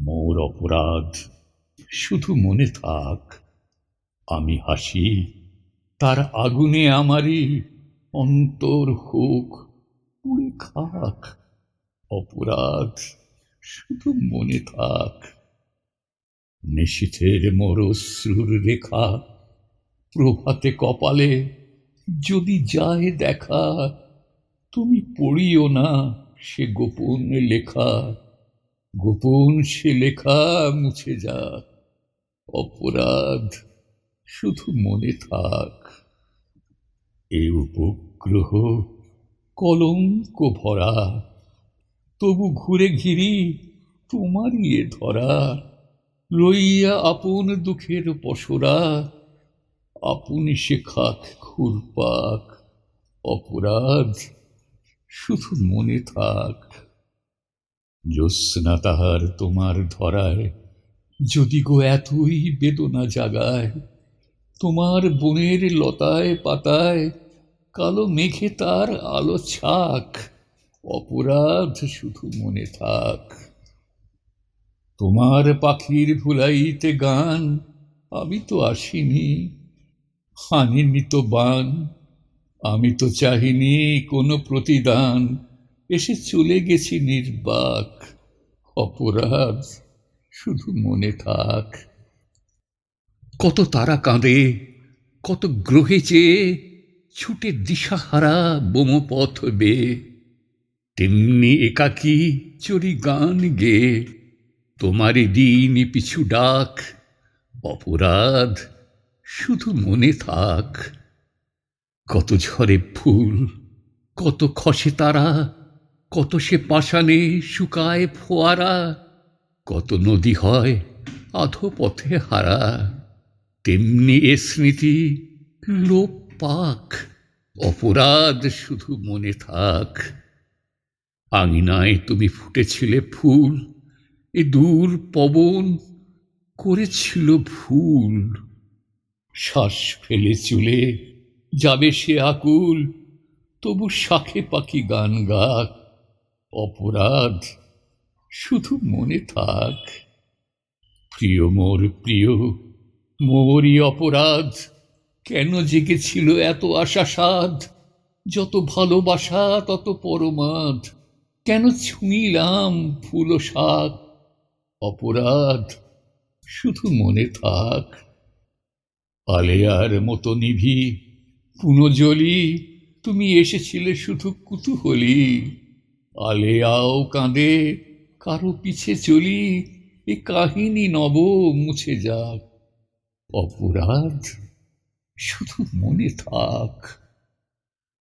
মোর অপরাধ। শুধু মনে থাক, আমি হাসি, তার আগুনে আমারই অন্তর হোক, পুড়ে খাক, অপরাধ শুধু মনে থাক। নিশীথের মরশ্রুর রেখা, প্রভাতে কপালে যদি যায় দেখা, তুমি পড়িও না সে গোপন লেখা। গোপন সে লেখা মুছে যাক। অপরাধ শুধু মনে থাক। এ উপগ্রহ কলঙ্ক ভরা। তবু ঘুরে ঘিরি তোমারই এ ধরা। লইয়া আপন দুঃখের পসরা আপনি সে খাক ঘুরপাক। অপরাধ শুধু মনে থাক। জ্যোৎস্না তাহার তোমার ধরায়। যদি গো এতই বেদনা জাগায়, তোমার বনের লতায় পাতায়, কালো মেঘে তার আলো ছাক, অপরাধ শুধু মনে থাক। তোমার পাখির ভুলাইতে গান আমি তো আসিনি হানিনি তো বান, আমি তো চাহিনি কোনো প্রতিদান। এসে চলে গেছি নির্বাক। অপরাধ শুধু মনে থাক। কত তারা কাঁদে, কত গ্রহে চেয়ে ছুটে দিশাহারা বোমপথ বে তেমনি একাকী চড়ি গান গে তোমারই দিন পিছু ডাক। অপরাধ শুধু মনে থাক। কত ঝরে ফুল, কত খসে তারা কত সে পাষাণে শুকায় ফোয়ারা, কত নদী হয় আধো পথে হারা। তেমনি এ স্মৃতি লোপ পাক, অপরাধ শুধু মনে থাক। আঙিনায় তুমি ফুটেছিলে ফুল, এ দূর পবন করেছিল ভুল। শ্বাস ফেলে চুলে যাবে সে আকুল, তবু শাখে পাখি গান গাক। অপরাধ, শুধু মনে থাক। প্রিয় মোর প্রিয়, মোরই অপরাধ, কেন জেগেছিল এত আশা সাধ যত ভালোবাসা, তত পরমাধ, কেন ছুঁইলাম ফুল শাক অপরাধ, শুধু মনে থাক। আলেয়ার মতো নিভি পুনজলি তুমি এসেছিলে শুধু কুতূহলী। আলেয়াও কাঁদে কারও পিছে চলি এ কাহিনী নব মুছে যাক। অপরাধ শুধু মনে থাক।